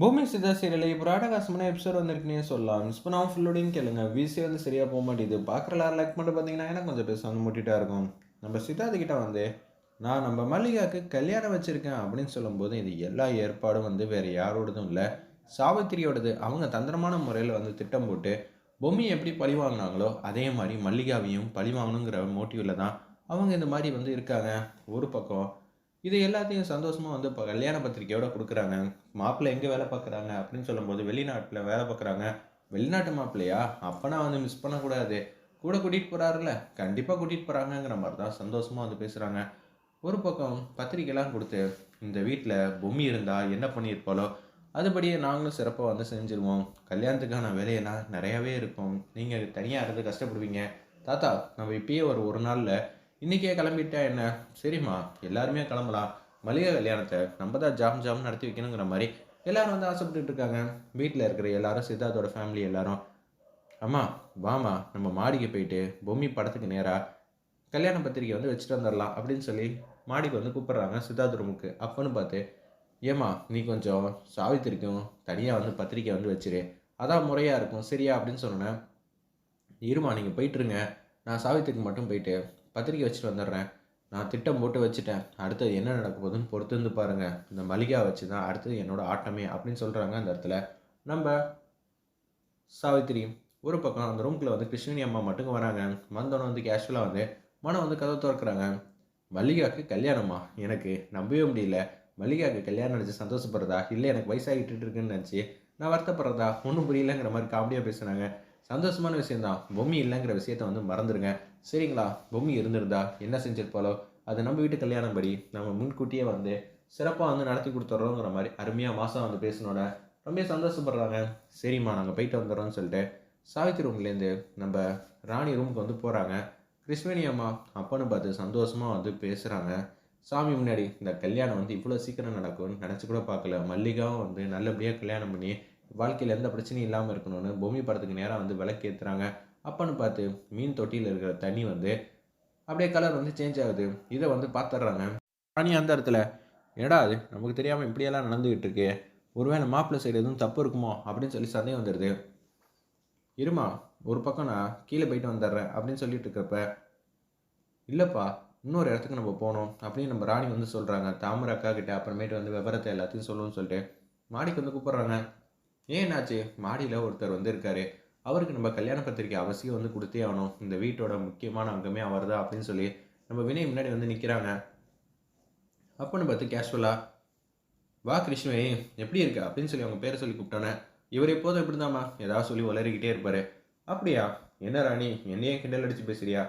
பூமி சிதா சீரியலில் இப்போ ராடகாசமான எபிசோட் வந்திருக்குன்னே சொல்லலாம். மிஸ் பண்ணாமல் ஃபுல்லோடையும் கேளுங்க. விசி வந்து சரியாக போக மாட்டேது பார்க்குற எல்லாரும் லைக் மட்டும் பார்த்தீங்கன்னா எனக்கு கொஞ்சம் பேச வந்து முட்டிட்டா இருக்கும். நம்ம சித்தார்த்து கிட்ட வந்து நான் நம்ம மல்லிகாவுக்கு கல்யாணம் வச்சுருக்கேன் அப்படின்னு சொல்லும்போது இது எல்லா ஏற்பாடும் வந்து வேறு யாரோடதும் இல்லை. சாவித்திரியோடது அவங்க தந்திரமான முறையில் வந்து திட்டம் போட்டு பொம்மி எப்படி பழி வாங்கினாங்களோ அதே மாதிரி மல்லிகாவையும் பழி வாங்கணுங்கிற மோட்டிவில் தான் அவங்க இந்த மாதிரி வந்து இருக்காங்க. ஒரு பக்கம் இது எல்லாத்தையும் சந்தோஷமாக வந்து இப்போ கல்யாண பத்திரிக்கையோட கொடுக்குறாங்க. மாப்பிள்ளை எங்கே வேலை பார்க்குறாங்க அப்படின்னு சொல்லும்போது வெளிநாட்டில் வேலை பார்க்குறாங்க வெளிநாட்டு மாப்பிள்ளையா? அப்போனா வந்து மிஸ் பண்ணக்கூடாது. கூட கூட்டிகிட்டு போகிறாருல கண்டிப்பாக கூட்டிகிட்டு போகிறாங்கங்கிற மாதிரி தான் சந்தோஷமாக வந்து பேசுகிறாங்க ஒரு பக்கம் பத்திரிக்கைலாம் கொடுத்து இந்த வீட்டில் பொம்மி இருந்தால் என்ன பண்ணியிருப்பாளோ? அதுபடியே நாங்களும் சிறப்பாக வந்து செஞ்சுருவோம். கல்யாணத்துக்கான வேலையெல்லாம் நிறையாவே இருக்கும். நீங்கள் தனியாக இருந்து கஷ்டப்படுவீங்க. தாத்தா நம்ம இப்பயே ஒரு ஒரு நாளில் இன்றைக்கே கிளம்பிட்டா என்ன? சரிம்மா எல்லாருமே கிளம்பலாம். மளிகை கல்யாணத்தை நம்ம தான் ஜாம் ஜாம் நடத்தி வைக்கணுங்கிற மாதிரி எல்லாரும் வந்து ஆசைப்பட்டு இருக்காங்க. வீட்டில் இருக்கிற எல்லாரும் சித்தார்த்தோட ஃபேமிலி எல்லாரும். அம்மா வாமா நம்ம மாடிக்கு போயிட்டு பொம்மி படத்துக்கு நேராக கல்யாண பத்திரிக்கை வந்து வச்சுட்டு வந்துடலாம் அப்படின்னு சொல்லி மாடிக்கு வந்து கூப்பிட்றாங்க சித்தார்த் ரூமுக்கு. அப்போன்னு பார்த்து ஏம்மா நீ கொஞ்சம் சாவித்திரிக்கும். தனியாக வந்து பத்திரிக்கை வந்து வச்சிரு. அதான் முறையாக இருக்கும். சரியா? அப்படின்னு சொன்னேன் இருமா நீங்கள் போயிட்டுருங்க நான் சாவித்திரிக்கு மட்டும் போயிட்டு பத்திரிக்கை வச்சுட்டு வந்துடுறேன். நான் திட்டம் போட்டு வச்சுட்டேன். அடுத்தது என்ன நடக்க போகுதுன்னு பொறுத்து வந்து பாருங்கள் இந்த மளிகா வச்சு தான் அடுத்தது என்னோட ஆட்டமே அப்படின்னு சொல்கிறாங்க அந்த இடத்துல. நம்ம சாவித்திரி ஒரு பக்கம் அந்த ரூம்குள்ளே வந்து கிருஷ்ணனி அம்மா மட்டும் வராங்க. வந்தோன்னே வந்து கேஷுவலாக வந்து மனம் வந்து கதை திறக்கிறாங்க. மல்லிகாவுக்கு கல்யாணமா? எனக்கு நம்பவே முடியல. மல்லிகாவுக்கு கல்யாணம் நினச்சி சந்தோஷப்படுறதா? இல்லை எனக்கு வயசாகிட்டு இருக்குன்னு நினச்சி நான் வருத்தப்படுறதா? ஒன்றும் புரியலங்கிற மாதிரி காமெடியாக பேசுனாங்க சந்தோஷமான விஷயந்தான் பொம்மி இல்லைங்கிற விஷயத்த வந்து மறந்துடுங்க சரிங்களா? பொம்மி இருந்திருந்தா என்ன செஞ்சிருப்பாளோ? அது நம்ம வீட்டு கல்யாணம் படி நம்ம முன்கூட்டியே வந்து சிறப்பாக வந்து நடத்தி கொடுத்துட்றோங்கிற மாதிரி அருமையாக மாதம் வந்து பேசினோட ரொம்ப சந்தோஷப்படுறாங்க. சரிம்மா நாங்கள் போயிட்டு வந்துடுறோம்னு சொல்லிட்டு சாவித்திரி ரூம்லேருந்து நம்ம ராணி ரூமுக்கு வந்து போகிறாங்க கிருஷ்ணவேணி அம்மா அப்பன்னு பார்த்து சந்தோஷமாக வந்து பேசுகிறாங்க சாமி முன்னாடி இந்த கல்யாணம் வந்து இவ்வளோ சீக்கிரம் நடக்கும்னு நினச்சி கூட பார்க்கல. மல்லிகாவும் வந்து நல்லபடியாக கல்யாணம் பண்ணி வாழ்க்கையில் எந்த பிரச்சனையும் இல்லாமல் இருக்கணும்னு பூமி படத்துக்கு நேராக வந்து விளக்கு ஏற்றுறாங்க அப்பன்னு பார்த்து மீன் தொட்டியில் இருக்கிற தண்ணி வந்து அப்படியே கலர் வந்து சேஞ்ச் ஆகுது. இதை வந்து பார்த்துட்றாங்க ராணி அந்த இடத்துல. என்னடா அது நமக்கு தெரியாமல் இப்படியெல்லாம் நடந்துக்கிட்டு இருக்கு. ஒருவேளை மாப்பிள்ளை சைடு எதுவும் தப்பு இருக்குமோ? அப்படின்னு சொல்லி சந்தேகம் வந்துடுது. இருமா ஒரு பக்கம் நான் கீழே போயிட்டு வந்துடுறேன் அப்படின்னு சொல்லிட்டு இருக்கிறப்ப இல்லைப்பா இன்னொரு இடத்துக்கு நம்ம போகணும் அப்படின்னு நம்ம ராணி வந்து சொல்கிறாங்க தாமரை அக்கா கிட்ட அப்புறமேட்டு வந்து விவரத்தை எல்லாத்தையும் சொல்லணும்னு சொல்லிட்டு மாடிக்கு வந்து கூப்பிட்றாங்க. ஏன் என்னாச்சு? மாடியில் ஒருத்தர் வந்து இருக்காரு. அவருக்கு நம்ம கல்யாண பத்திரிக்கை அவசியம் வந்து கொடுத்தே ஆகணும். இந்த வீட்டோட முக்கியமான அங்கமே அவர் தான் அப்படின்னு சொல்லி நம்ம வினய் முன்னாடி வந்து நிற்கிறாங்க அப்போன்னு பார்த்து கேஷுவலாக வா கிருஷ்ணவே எப்படி இருக்க? அப்படின்னு சொல்லி அவங்க பேரை சொல்லி கூப்பிட்டானே இவர் எப்போதும் இப்படி தாம்மா ஏதாவது சொல்லி உளறிக்கிட்டே இருப்பார். அப்படியா? என்ன ராணி? என்னையே கிண்டல் அடித்து பேசுறியா?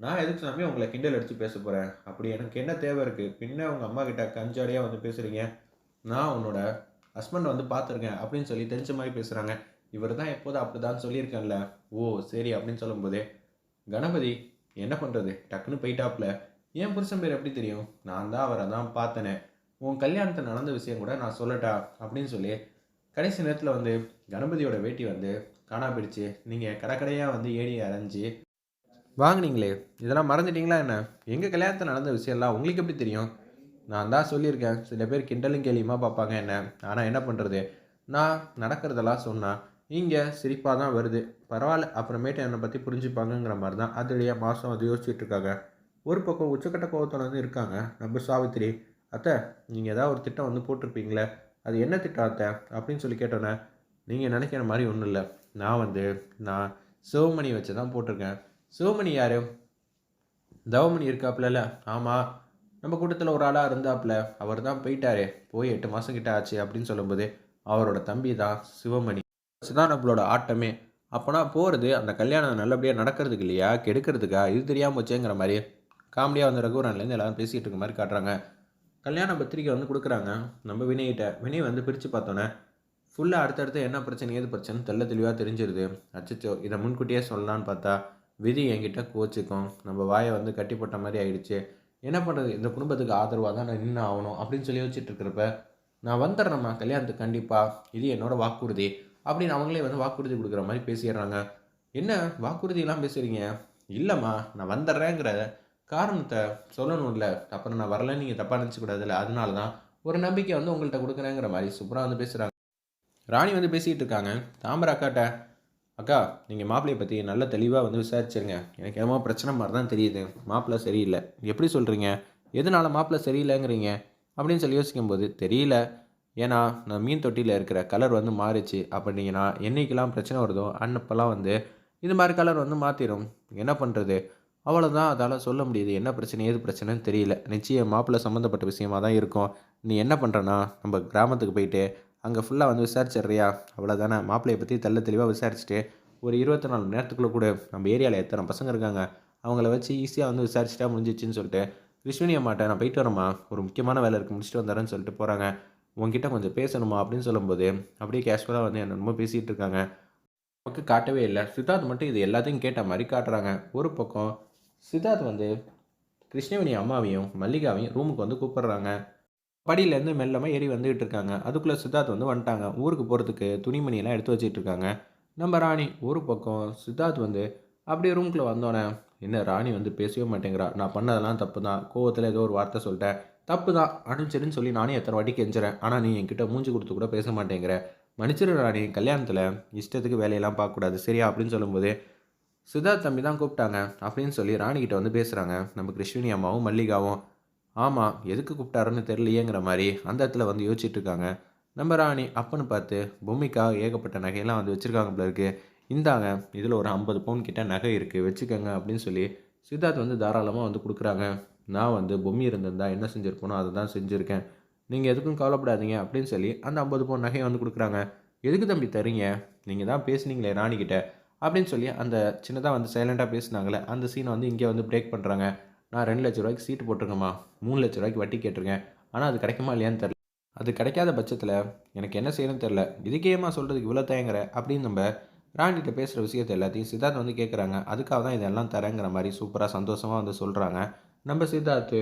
நான் எதுக்கு சாமி உங்களை கிண்டல் அடித்து பேச போகிறேன் அப்படி எனக்கு என்ன தேவை இருக்குது பின்ன உங்கள் அம்மா கிட்ட கஞ்சாடியாக வந்து பேசுகிறீங்க நான் உன்னோட ஹஸ்பண்டை வந்து பார்த்துருக்கேன் அப்படின்னு சொல்லி தெரிஞ்ச மாதிரி பேசுகிறாங்க இவர் தான் எப்போதும் அப்படி தான் சொல்லியிருக்கேன்ல. ஓ சரி அப்படின்னு சொல்லும்போதே கணபதி என்ன பண்ணுறது டக்குன்னு போயிட்டாப்ல. என் புருஷன் பேர் எப்படி தெரியும்? நான் தான் அவரை தான் பார்த்தனே. உன் கல்யாணத்தை நடந்த விஷயம் கூட நான் சொல்லட்டா? அப்படின்னு சொல்லி கடைசி நேரத்தில் வந்து கணபதியோட வேட்டி வந்து காணா போயிடுச்சு. நீங்கள் கடைக்கடையாக வந்து ஏடி அரைஞ்சி வாங்குனீங்களே. இதெல்லாம் மறந்துட்டீங்களா என்ன? எங்கள் கல்யாணத்தில் நடந்த விஷயம்லாம் உங்களுக்கு எப்படி தெரியும்? நான் தான் சொல்லியிருக்கேன். சில பேர் கிண்டலும் கேலியுமா பார்ப்பாங்க என்ன? ஆனால் என்ன பண்ணுறது நான் நடக்கிறதெல்லாம் சொன்னால் இங்கே சிரிப்பாக தான் வருது. பரவாயில்ல அப்புறமேட்டு என்னை பற்றி புரிஞ்சுப்பாங்கங்கிற மாதிரி தான். அதுலேயே மாதம் அது யோசிச்சுட்டு இருக்காங்க. ஒரு பக்கம் உச்சக்கட்ட கோவத்தோட வந்து இருக்காங்க. நம்ம சாவித்திரி அத்தை நீங்கள் ஏதாவது ஒரு திட்டம் வந்து போட்டிருப்பீங்களே? அது என்ன திட்டம் அத்தை? அப்படின்னு சொல்லி கேட்டோன்னே நீங்கள் நினைக்கிற மாதிரி ஒன்றும் இல்லை. நான் வந்து நான் சிவமணி வச்சு தான் போட்டிருக்கேன். சிவமணி யார்? தவமணி இருக்காப்புலல ஆமாம் நம்ம கூட்டத்தில் ஒரு ஆளாக இருந்தாப்புல அவர் தான் போயிட்டாரே. போய் எட்டு மாதம் கிட்ட ஆச்சு அப்படின்னு சொல்லும்போது அவரோட தம்பி தான் சிவமணி. தான் நம்மளோட ஆட்டமே. அப்போனா போகிறது அந்த கல்யாணம் நல்லபடியாக நடக்கிறதுக்கு இல்லையா? கெடுக்கிறதுக்கா? இது தெரியாமல் போச்சேங்கிற மாதிரி. காமெடியாக வந்து ரகுவரன்லேருந்து எல்லாரும் பேசிகிட்டு இருக்க மாதிரி காட்டுறாங்க. கல்யாண பத்திரிக்கை வந்து கொடுக்குறாங்க. நம்ம வினய்கிட்ட. வினய் வந்து பிரித்து பார்த்தோன்னே ஃபுல்லாக அடுத்தடுத்து என்ன பிரச்சனை ஏது பிரச்சனை தெல்ல தெளிவாக தெரிஞ்சிருது. அச்சச்சோ இதை முன்கூட்டியே சொல்லலான்னு பார்த்தா விதி என்கிட்ட கோச்சிக்கும். நம்ம வாயை வந்து கட்டி போட்ட மாதிரி ஆயிடுச்சு. என்ன பண்ணுறது இந்த குடும்பத்துக்கு ஆதரவாக தான் நான் நின்று ஆகணும் அப்படின்னு சொல்லி வச்சுட்டு இருக்கிறப்ப நான் வந்துடுறேம்மா. கல்யாணத்துக்கு கண்டிப்பாக இது என்னோடய வாக்குறுதி. அப்படின்னு அவங்களே வந்து வாக்குறுதி கொடுக்குற மாதிரி பேசிடுறாங்க. என்ன வாக்குறுதியெல்லாம் பேசுகிறீங்க இல்லைம்மா நான் வந்துடுறேங்கிற காரணத்தை சொல்லணும்ல. அப்புறம் நான் வரலன்னு நீங்கள் தப்பாக நினச்சிக்கூடாதுல்ல. அதனால தான் ஒரு நம்பிக்கை வந்து உங்கள்கிட்ட கொடுக்குறேங்கிற மாதிரி சூப்பராக வந்து பேசுகிறாங்க ராணி வந்து பேசிகிட்டு இருக்காங்க. தாமரை அக்காட்ட அக்கா நீங்கள் மாப்பிள்ளையை பற்றி நல்ல தெளிவாக வந்து விசாரிச்சிருங்க. எனக்கு என்னமோ பிரச்சனை மாதிரி தான் தெரியுது. மாப்பிள்ளை சரியில்லை. எப்படி சொல்கிறீங்க எதனால மாப்பிள்ளை சரியில்லைங்கிறீங்க? அப்படின்னு சொல்லி யோசிக்கும்போது தெரியல. ஏன்னா நான் மீன் தொட்டியில் இருக்கிற கலர் வந்து மாறிச்சு. அப்படிங்கன்னா என்னைக்கெல்லாம் பிரச்சனை வருதோ அன்னப்பெல்லாம் வந்து இது மாதிரி கலர் வந்து மாற்றிடும் என்ன பண்ணுறது அவ்வளோதான் அதால் சொல்ல முடியுது. என்ன பிரச்சனை ஏது பிரச்சனைன்னு தெரியல. நிச்சயம் மாப்பிள்ளை சம்மந்தப்பட்ட விஷயமா தான் இருக்கும். நீ என்ன பண்ணுறனா நம்ம கிராமத்துக்கு போயிட்டு அங்கே ஃபுல்லாக வந்து விசாரிச்சிடுறியா? அவ்வளோதானே மாப்பிள்ளையை பற்றி தள்ள தெளிவாக விசாரிச்சுட்டு ஒரு இருபத்தி நாலு மணி நேரத்துக்குள்ளே கூட. நம்ம ஏரியாவில் எத்தனை பசங்க இருக்காங்க? அவங்கள வச்சு ஈஸியாக வந்து விசாரிச்சுட்டா முடிஞ்சிச்சுன்னு சொல்லிட்டு விஸ்வினி மாட்டேன் நான் போயிட்டு வரேம்மா. ஒரு முக்கியமான வேலை இருக்குது முடிச்சுட்டு வந்துடுறேன்னு சொல்லிட்டு போகிறாங்க உங்ககிட்ட கொஞ்சம் பேசணுமா அப்படின்னு சொல்லும்போது அப்படியே கேஷுவலாக வந்து என்னென்னமோ பேசிகிட்டு இருக்காங்க. நமக்கு காட்டவே இல்லை. சித்தார்த் மட்டும் இது எல்லாத்தையும் கேட்ட மாதிரி காட்டுறாங்க. ஒரு பக்கம் சித்தார்த் வந்து கிருஷ்ணவேணி அம்மாவையும் மல்லிகாவையும் ரூமுக்கு வந்து கூப்பிடுறாங்க. படியிலேருந்து மெல்லமாக ஏறி வந்துகிட்டு இருக்காங்க. அதுக்குள்ளே சித்தார்த் வந்து வந்துட்டாங்க. ஊருக்கு போகிறதுக்கு துணிமணியெல்லாம் எடுத்து வச்சிட்டு இருக்காங்க. நம்ம ராணி ஒரு பக்கம் சித்தார்த் வந்து அப்படியே ரூம்குள்ளே வந்தோடனே என்ன ராணி வந்து பேசவே மாட்டேங்கிறா? நான் பண்ணதெல்லாம் தப்பு தான் கோவத்தில் ஏதோ ஒரு வார்த்தை சொல்லிட்டேன். தப்பு தான் அனுப்பிச்சிருன்னு சொல்லி நானே எத்தனை வாட்டி கெஞ்சுறேன். ஆனால் நீ என்கிட்ட மூஞ்சி கொடுத்து கூட பேச மாட்டேங்கிற. மன்னிச்சிரு ராணி கல்யாணத்தில் இஷ்டத்துக்கு வேலையெல்லாம் பார்க்கக்கூடாது. சரியா? அப்படின்னு சொல்லும்போது சித்தார்த் தம்பி தான் கூப்பிட்டாங்க அப்படின்னு சொல்லி ராணிக்கிட்ட வந்து பேசுகிறாங்க நம்ம கிருஷ்ணினி அம்மாவும் மல்லிகாவும். ஆமாம் எதுக்கு கூப்பிட்டாருன்னு தெரியலையேங்கிற மாதிரி அந்த இடத்துல வந்து யோசிச்சுட்டு இருக்காங்க. நம்ம ராணி அப்பன்னு பார்த்து பொம்மிக்கா ஏகப்பட்ட நகையெல்லாம் வந்து வச்சுருக்காங்க போல இருக்குது இந்தாங்க இதில் ஒரு ஐம்பது பவுன் கிட்ட நகை இருக்குது வச்சுக்கோங்க அப்படின்னு சொல்லி சித்தார்த் வந்து தாராளமாக வந்து கொடுக்குறாங்க. நான் வந்து பொம்மி இருந்திருந்தா என்ன செஞ்சுருக்கணும் அதை தான் செஞ்சுருக்கேன். நீங்கள் எதுக்கும் கவலைப்படாதீங்க அப்படின்னு சொல்லி அந்த ஐம்பது பவுன் நகையை வந்து கொடுக்குறாங்க. எதுக்கு தம்பி தரீங்க நீங்கள் தான் பேசுனீங்களே ராணிக்கிட்ட அப்படின்னு சொல்லி அந்த சின்னதாக வந்து சைலண்ட்டாக பேசுனாங்களே அந்த சீனை வந்து இங்கே வந்து பிரேக் பண்ணுறாங்க நான் ரெண்டு லட்ச ரூபாய்க்கு சீட்டு போட்டிருக்கேம்மா. மூணு லட்ச ரூபாய்க்கு வட்டி கேட்டிருக்கேன். ஆனால் அது கிடைக்குமா இல்லையான்னு தெரில அது கிடைக்காத பட்சத்தில் எனக்கு என்ன செய்யணும்னு தெரில இதுக்கேமா சொல்கிறதுக்கு இவ்வளோ தயங்குற? அப்படின்னு நம்ம ராணிகிட்ட பேசுகிற விஷயத்தை எல்லாத்தையும் சித்தார்த் வந்து கேட்குறாங்க அதுக்காக தான் இதெல்லாம் தரேங்கிற மாதிரி சூப்பராக சந்தோஷமாக வந்து சொல்கிறாங்க நம்ம சித்தார்த்து